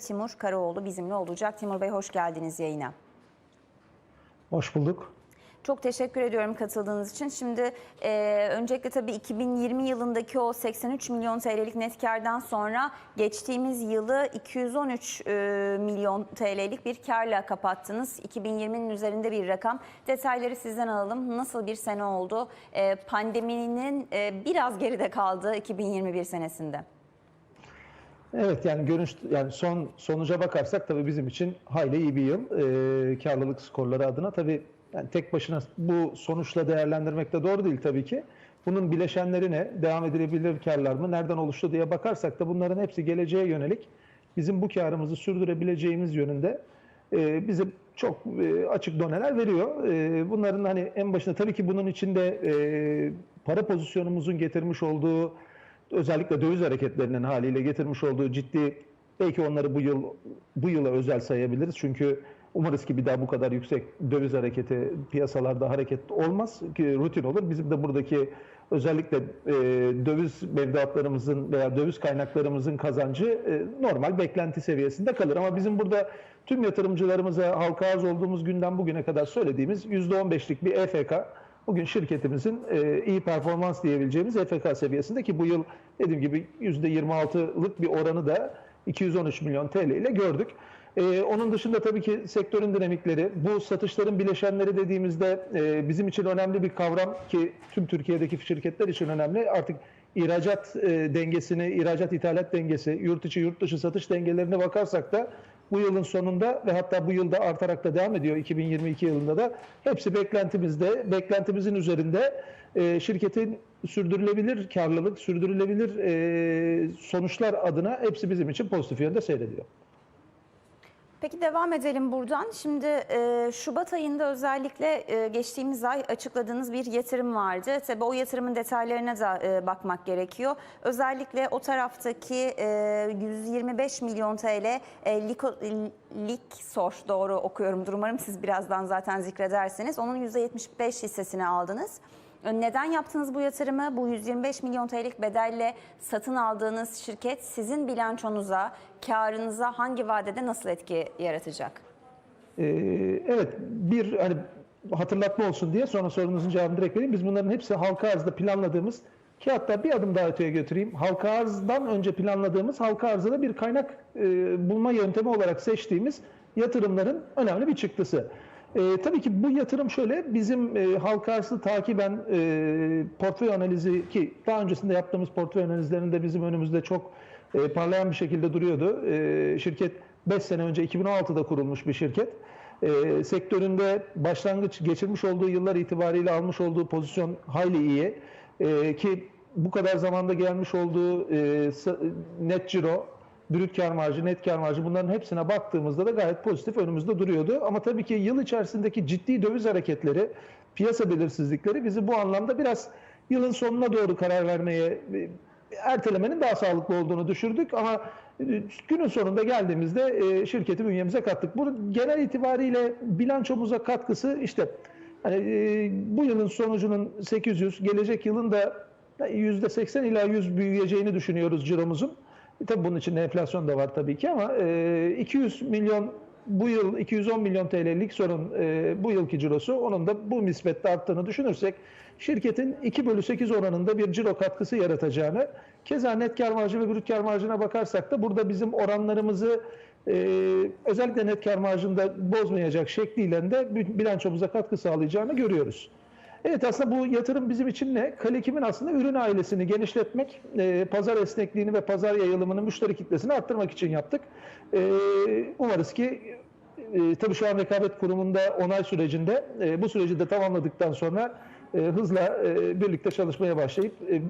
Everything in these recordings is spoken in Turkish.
Timur Karaoğlu bizimle olacak. Timur Bey hoş geldiniz yayına. Hoş bulduk. Çok teşekkür ediyorum katıldığınız için. Şimdi e, öncelikle tabii 2020 yılındaki o 83 milyon TL'lik net kardan sonra geçtiğimiz yılı 213 e, milyon TL'lik bir karla kapattınız. 2020'nin üzerinde bir rakam. Detayları sizden alalım. Nasıl bir sene oldu? E, pandeminin e, biraz geride kaldığı 2021 senesinde. Evet yani görünüş yani son sonuca bakarsak tabii bizim için hayli iyi bir yıl. Ee, karlılık skorları adına tabii yani tek başına bu sonuçla değerlendirmek de doğru değil tabii ki. Bunun bileşenleri ne? Devam edilebilir karlar mı? Nereden oluştu diye bakarsak da bunların hepsi geleceğe yönelik bizim bu karımızı sürdürebileceğimiz yönünde e, bize çok e, açık doneler veriyor. E, bunların hani en başında tabii ki bunun içinde e, para pozisyonumuzun getirmiş olduğu özellikle döviz hareketlerinin haliyle getirmiş olduğu ciddi belki onları bu yıl bu yıla özel sayabiliriz. Çünkü umarız ki bir daha bu kadar yüksek döviz hareketi piyasalarda hareket olmaz ki rutin olur. Bizim de buradaki özellikle e, döviz mevduatlarımızın veya döviz kaynaklarımızın kazancı e, normal beklenti seviyesinde kalır. Ama bizim burada tüm yatırımcılarımıza halka arz olduğumuz günden bugüne kadar söylediğimiz %15'lik bir EFK bugün şirketimizin e, iyi performans diyebileceğimiz EFK seviyesinde ki bu yıl dediğim gibi %26'lık bir oranı da 213 milyon TL ile gördük. E, onun dışında tabii ki sektörün dinamikleri, bu satışların bileşenleri dediğimizde e, bizim için önemli bir kavram ki tüm Türkiye'deki şirketler için önemli. Artık ihracat e, dengesini, ihracat ithalat dengesi, yurt içi yurt dışı satış dengelerine bakarsak da bu yılın sonunda ve hatta bu yılda artarak da devam ediyor 2022 yılında da hepsi beklentimizde, beklentimizin üzerinde e, şirketin sürdürülebilir karlılık, sürdürülebilir e, sonuçlar adına hepsi bizim için pozitif yönde seyrediyor. Peki devam edelim buradan. Şimdi e, Şubat ayında özellikle e, geçtiğimiz ay açıkladığınız bir yatırım vardı. Tabii o yatırımın detaylarına da e, bakmak gerekiyor. Özellikle o taraftaki e, 125 milyon TL e, Liko, Liksor doğru okuyorum. Umarım siz birazdan zaten zikredersiniz. Onun %75 hissesini aldınız. Neden yaptınız bu yatırımı? Bu 125 milyon TL'lik bedelle satın aldığınız şirket sizin bilançonuza, karınıza hangi vadede nasıl etki yaratacak? Ee, evet bir hani hatırlatma olsun diye sonra sorunuzun cevabını direkt vereyim. Biz bunların hepsi halka arzda planladığımız ki hatta bir adım daha öteye götüreyim. Halka arzdan önce planladığımız halka arzda da bir kaynak e, bulma yöntemi olarak seçtiğimiz yatırımların önemli bir çıktısı. E, tabii ki bu yatırım şöyle bizim e, halka arzı takiben e, portföy analizi ki daha öncesinde yaptığımız portföy analizlerinde bizim önümüzde çok e, parlayan bir şekilde duruyordu. E, şirket 5 sene önce 2016'da kurulmuş bir şirket. E, sektöründe başlangıç geçirmiş olduğu yıllar itibariyle almış olduğu pozisyon hayli iyi. E, ki bu kadar zamanda gelmiş olduğu e, net ciro brüt kar marjı, net kar marjı bunların hepsine baktığımızda da gayet pozitif önümüzde duruyordu. Ama tabii ki yıl içerisindeki ciddi döviz hareketleri, piyasa belirsizlikleri bizi bu anlamda biraz yılın sonuna doğru karar vermeye ertelemenin daha sağlıklı olduğunu düşürdük ama günün sonunda geldiğimizde şirketi bünyemize kattık. Bu genel itibariyle bilançomuza katkısı işte hani bu yılın sonucunun 800, gelecek yılın da %80 ila 100 büyüyeceğini düşünüyoruz ciromuzun. E, tabii bunun içinde enflasyon da var tabii ki ama e, 200 milyon bu yıl 210 milyon TL'lik sorun e, bu yılki cirosu onun da bu nispette arttığını düşünürsek şirketin 2 bölü 8 oranında bir ciro katkısı yaratacağını keza net kar marjı ve brüt kar marjına bakarsak da burada bizim oranlarımızı e, özellikle net kar marjında bozmayacak şekliyle de bilançomuza katkı sağlayacağını görüyoruz. Evet aslında bu yatırım bizim için ne? Kalekim'in aslında ürün ailesini genişletmek, e, pazar esnekliğini ve pazar yayılımını, müşteri kitlesini arttırmak için yaptık. E, umarız ki e, tabii şu an rekabet kurumunda onay sürecinde e, bu süreci de tamamladıktan sonra e, hızla e, birlikte çalışmaya başlayıp e,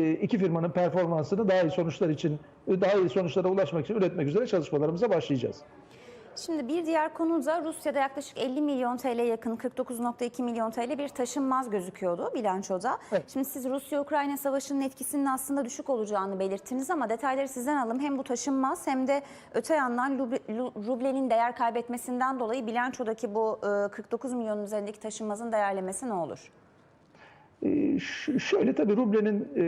e, iki firmanın performansını daha iyi sonuçlar için, daha iyi sonuçlara ulaşmak için üretmek üzere çalışmalarımıza başlayacağız. Şimdi bir diğer konu da Rusya'da yaklaşık 50 milyon TL yakın 49.2 milyon TL bir taşınmaz gözüküyordu bilançoda. Evet. Şimdi siz Rusya-Ukrayna savaşının etkisinin aslında düşük olacağını belirttiniz ama detayları sizden alalım. Hem bu taşınmaz hem de öte yandan rublenin değer kaybetmesinden dolayı bilançodaki bu 49 milyonun üzerindeki taşınmazın değerlemesi ne olur? E, ş- şöyle tabii rublenin e,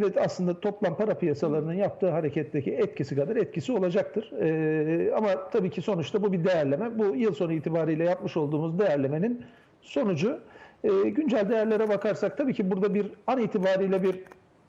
ve aslında toplam para piyasalarının yaptığı hareketteki etkisi kadar etkisi olacaktır. E, ama tabii ki sonuçta bu bir değerleme. Bu yıl sonu itibariyle yapmış olduğumuz değerlemenin sonucu. E, güncel değerlere bakarsak tabii ki burada bir an itibariyle bir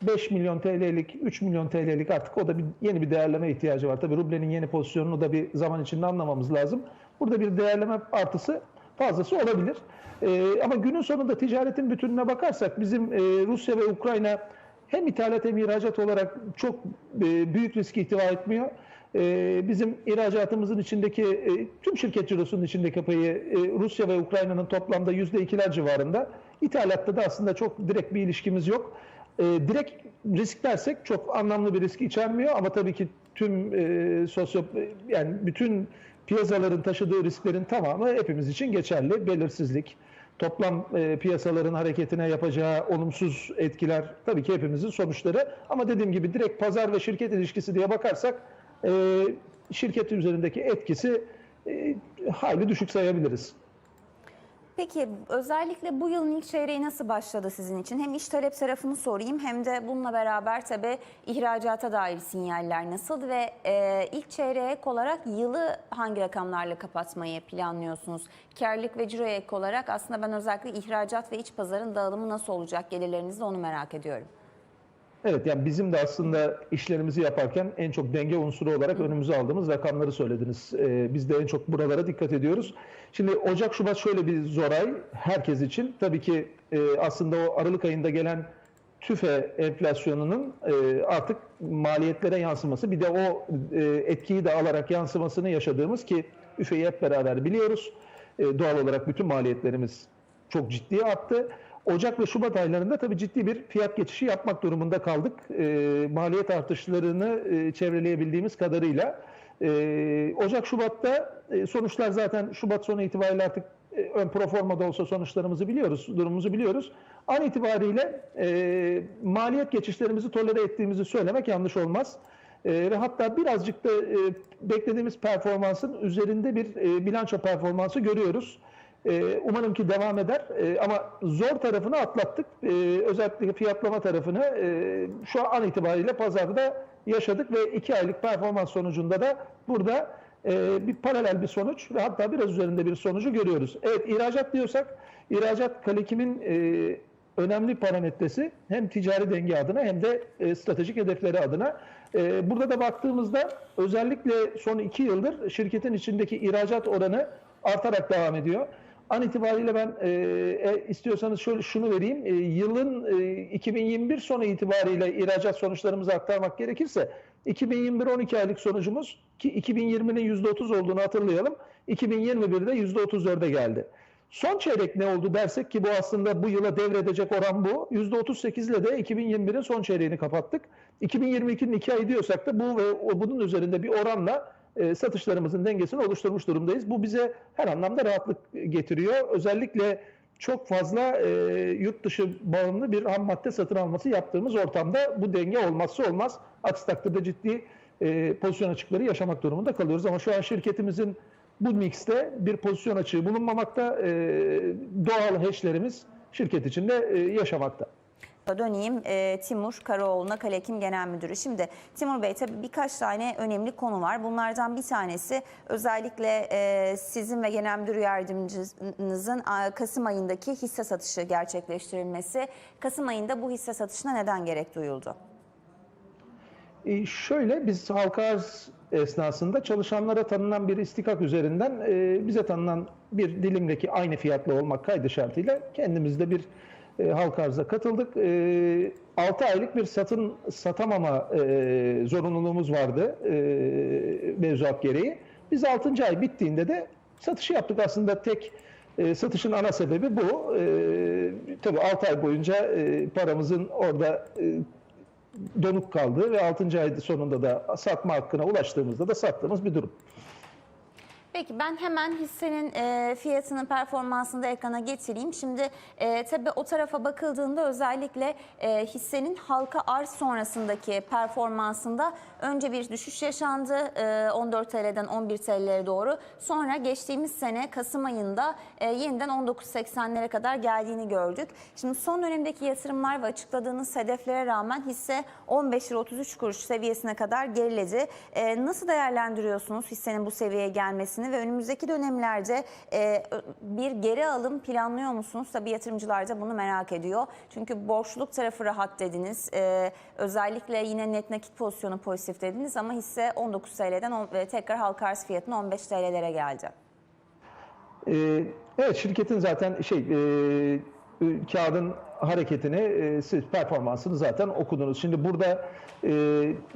5 milyon TL'lik, 3 milyon TL'lik artık o da bir yeni bir değerleme ihtiyacı var. Tabii rublenin yeni pozisyonunu da bir zaman içinde anlamamız lazım. Burada bir değerleme artısı fazlası olabilir. Ee, ama günün sonunda ticaretin bütününe bakarsak bizim e, Rusya ve Ukrayna hem ithalat hem ihracat olarak çok e, büyük risk ihtiva etmiyor. E, bizim ihracatımızın içindeki e, tüm şirket cirosunun içindeki payı e, Rusya ve Ukrayna'nın toplamda %2'ler civarında. İthalatta da aslında çok direkt bir ilişkimiz yok. E, direkt risk dersek çok anlamlı bir risk içermiyor ama tabii ki tüm e, sosyo yani bütün piyasaların taşıdığı risklerin tamamı hepimiz için geçerli. Belirsizlik, toplam e, piyasaların hareketine yapacağı olumsuz etkiler tabii ki hepimizin sonuçları. Ama dediğim gibi direkt pazar ve şirket ilişkisi diye bakarsak e, şirket üzerindeki etkisi e, hayli düşük sayabiliriz. Peki özellikle bu yılın ilk çeyreği nasıl başladı sizin için? Hem iş talep tarafını sorayım hem de bununla beraber tabii ihracata dair sinyaller nasıl ve e, ilk çeyreğe ek olarak yılı hangi rakamlarla kapatmayı planlıyorsunuz? Karlılık ve ciroya ek olarak aslında ben özellikle ihracat ve iç pazarın dağılımı nasıl olacak gelirlerinizde onu merak ediyorum. Evet yani bizim de aslında işlerimizi yaparken en çok denge unsuru olarak önümüze aldığımız rakamları söylediniz. Ee, biz de en çok buralara dikkat ediyoruz. Şimdi Ocak Şubat şöyle bir zor ay herkes için. Tabii ki e, aslında o Aralık ayında gelen tüfe enflasyonunun e, artık maliyetlere yansıması bir de o e, etkiyi de alarak yansımasını yaşadığımız ki üfeyi hep beraber biliyoruz. E, doğal olarak bütün maliyetlerimiz çok ciddi arttı. Ocak ve Şubat aylarında tabii ciddi bir fiyat geçişi yapmak durumunda kaldık. E, maliyet artışlarını e, çevreleyebildiğimiz kadarıyla. E, Ocak Şubat'ta e, sonuçlar zaten Şubat sonu itibariyle artık e, ön proforma da olsa sonuçlarımızı biliyoruz, durumumuzu biliyoruz. An itibariyle e, maliyet geçişlerimizi tolere ettiğimizi söylemek yanlış olmaz. E, ve hatta birazcık da e, beklediğimiz performansın üzerinde bir e, bilanço performansı görüyoruz. Ee, umarım ki devam eder. Ee, ama zor tarafını atlattık. Ee, özellikle fiyatlama tarafını e, şu an itibariyle pazarda yaşadık ve iki aylık performans sonucunda da burada e, bir paralel bir sonuç ve hatta biraz üzerinde bir sonucu görüyoruz. Evet ihracat diyorsak ihracat Kalekim'in e, önemli parametresi hem ticari denge adına hem de e, stratejik hedefleri adına. E, burada da baktığımızda özellikle son iki yıldır şirketin içindeki ihracat oranı artarak devam ediyor. An itibariyle ben e, e, istiyorsanız şöyle şunu vereyim. E, yılın e, 2021 sonu itibariyle ihracat sonuçlarımızı aktarmak gerekirse 2021 12 aylık sonucumuz ki 2020'nin %30 olduğunu hatırlayalım. 2021'de %34'e geldi. Son çeyrek ne oldu dersek ki bu aslında bu yıla devredecek oran bu. %38 ile de 2021'in son çeyreğini kapattık. 2022'nin 2 ayı diyorsak da bu ve bunun üzerinde bir oranla e, satışlarımızın dengesini oluşturmuş durumdayız. Bu bize her anlamda rahatlık getiriyor. Özellikle çok fazla e, yurt dışı bağımlı bir ham madde satın alması yaptığımız ortamda bu denge olmazsa olmaz. Aksi takdirde ciddi e, pozisyon açıkları yaşamak durumunda kalıyoruz. Ama şu an şirketimizin bu mixte bir pozisyon açığı bulunmamakta. E, doğal heşlerimiz şirket içinde e, yaşamakta. Döneyim e, Timur Karaoğlu'na Kalekim Genel Müdürü. Şimdi Timur Bey tabii birkaç tane önemli konu var. Bunlardan bir tanesi özellikle e, sizin ve Genel Müdür Yardımcınızın a, Kasım ayındaki hisse satışı gerçekleştirilmesi. Kasım ayında bu hisse satışına neden gerek duyuldu? E, şöyle biz halka arz esnasında çalışanlara tanınan bir istikak üzerinden e, bize tanınan bir dilimdeki aynı fiyatlı olmak kaydı şartıyla kendimiz de bir e, halka arza katıldık. E, 6 aylık bir satın satamama e, zorunluluğumuz vardı e, mevzuat gereği. Biz 6. ay bittiğinde de satışı yaptık aslında tek e, satışın ana sebebi bu. E, tabii 6 ay boyunca e, paramızın orada e, donuk kaldı ve 6. ay sonunda da satma hakkına ulaştığımızda da sattığımız bir durum. Peki ben hemen hissenin e, fiyatını, performansını da ekrana getireyim. Şimdi e, tabii o tarafa bakıldığında özellikle e, hissenin halka arz sonrasındaki performansında önce bir düşüş yaşandı e, 14 TL'den 11 TL'lere doğru. Sonra geçtiğimiz sene Kasım ayında e, yeniden 19.80'lere kadar geldiğini gördük. Şimdi son dönemdeki yatırımlar ve açıkladığınız hedeflere rağmen hisse 15 lira 33 kuruş seviyesine kadar geriledi. E, nasıl değerlendiriyorsunuz hissenin bu seviyeye gelmesini ve önümüzdeki dönemlerde e, bir geri alım planlıyor musunuz? Tabii yatırımcılar da bunu merak ediyor. Çünkü borçluluk tarafı rahat dediniz. E, özellikle yine net nakit pozisyonu pozitif dediniz ama hisse 19 TL'den on- ve tekrar halka arz fiyatına 15 TL'lere geldi. Ee, evet şirketin zaten şey e, e, kağıdın hareketini, e, siz performansını zaten okudunuz. Şimdi burada e,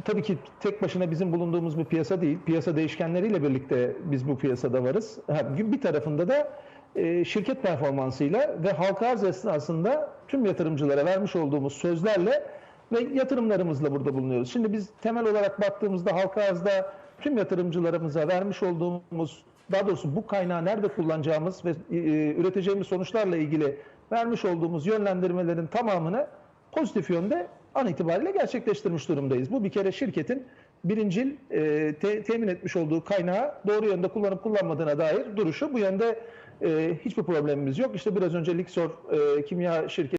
tabii ki tek başına bizim bulunduğumuz bir piyasa değil. Piyasa değişkenleriyle birlikte biz bu piyasada varız. Bir tarafında da e, şirket performansıyla ve halka arz esnasında tüm yatırımcılara vermiş olduğumuz sözlerle ve yatırımlarımızla burada bulunuyoruz. Şimdi biz temel olarak baktığımızda halka arzda tüm yatırımcılarımıza vermiş olduğumuz daha doğrusu bu kaynağı nerede kullanacağımız ve e, üreteceğimiz sonuçlarla ilgili vermiş olduğumuz yönlendirmelerin tamamını pozitif yönde an itibariyle gerçekleştirmiş durumdayız. Bu bir kere şirketin birincil e, te- temin etmiş olduğu kaynağı doğru yönde kullanıp kullanmadığına dair duruşu. Bu yönde e, hiçbir problemimiz yok. İşte biraz önce Lixor e, kimya şirketi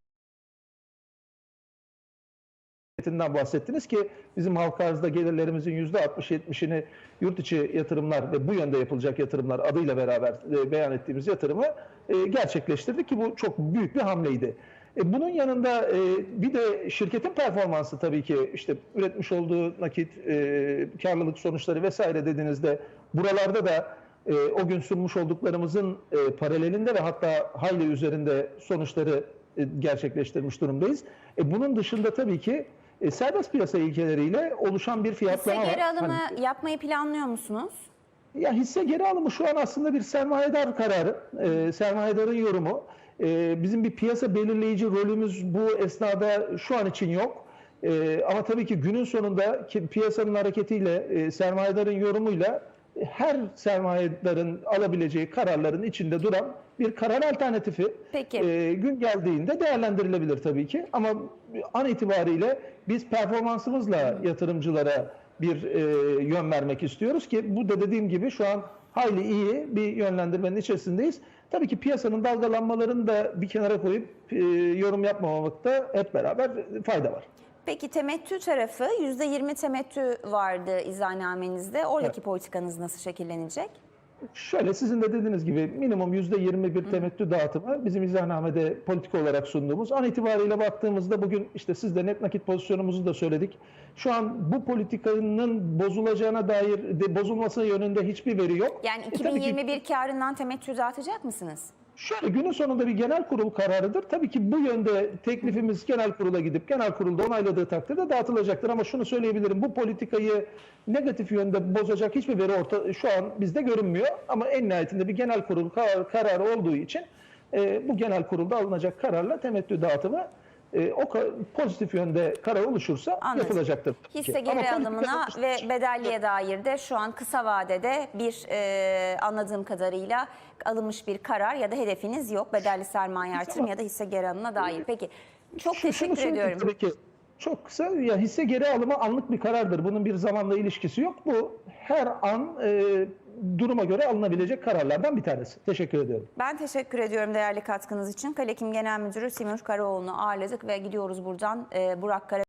şirketinden bahsettiniz ki bizim halka arzda gelirlerimizin %60-70'ini yurt içi yatırımlar ve bu yönde yapılacak yatırımlar adıyla beraber e, beyan ettiğimiz yatırımı e, gerçekleştirdik ki bu çok büyük bir hamleydi. E, bunun yanında bir de şirketin performansı tabii ki işte üretmiş olduğu nakit, karlılık sonuçları vesaire dediğinizde buralarda da o gün sunmuş olduklarımızın paralelinde ve hatta hayli üzerinde sonuçları gerçekleştirmiş durumdayız. E, bunun dışında tabii ki e, serbest piyasa ilkeleriyle oluşan bir Hisse fiyatlama geri var. alımı Hani- yapmayı planlıyor musunuz? ya hisse geri alımı şu an aslında bir sermayedar kararı, e, sermayedarın yorumu. E, bizim bir piyasa belirleyici rolümüz bu esnada şu an için yok. E, ama tabii ki günün sonunda ki piyasanın hareketiyle, e, sermayedarın yorumuyla her sermayedarın alabileceği kararların içinde duran bir karar alternatifi Peki. e, gün geldiğinde değerlendirilebilir tabii ki. Ama an itibariyle biz performansımızla yatırımcılara bir e, yön vermek istiyoruz ki bu da dediğim gibi şu an hayli iyi bir yönlendirmenin içerisindeyiz. Tabii ki piyasanın dalgalanmalarını da bir kenara koyup e, yorum yapmamamakta hep beraber fayda var. Peki temettü tarafı %20 temettü vardı izahnamenizde. Oradaki politikanız nasıl şekillenecek? Şöyle sizin de dediğiniz gibi minimum %20 bir temettü dağıtımı bizim izahnamede politika olarak sunduğumuz. An itibariyle baktığımızda bugün işte siz de net nakit pozisyonumuzu da söyledik. Şu an bu politikanın bozulacağına dair de bozulması yönünde hiçbir veri yok. Yani E, tabii ki- 2021 karından temettü dağıtacak mısınız? Şöyle günün sonunda bir genel kurul kararıdır. Tabii ki bu yönde teklifimiz genel kurula gidip genel kurulda onayladığı takdirde dağıtılacaktır. Ama şunu söyleyebilirim bu politikayı negatif yönde bozacak hiçbir veri orta, şu an bizde görünmüyor. Ama en nihayetinde bir genel kurul kar- kararı olduğu için e, bu genel kurulda alınacak kararla temettü dağıtımı e, o pozitif yönde karar oluşursa Anladım. yapılacaktır. Hisse Ama geri politika- alımına ve bedelliye dair de şu an kısa vadede bir e, anladığım kadarıyla alınmış bir karar ya da hedefiniz yok. Bedelli sermaye artırım ya da hisse geri alımına dair. Peki çok şunu teşekkür söyleyeyim ediyorum. Tabii ki çok kısa ya hisse geri alımı anlık bir karardır. Bunun bir zamanla ilişkisi yok. Bu her an e, duruma göre alınabilecek kararlardan bir tanesi. Teşekkür ediyorum. Ben teşekkür ediyorum değerli katkınız için. Kalekim Genel Müdürü Simur Karaoğlu'nu ağırladık ve gidiyoruz buradan e, Burak Kara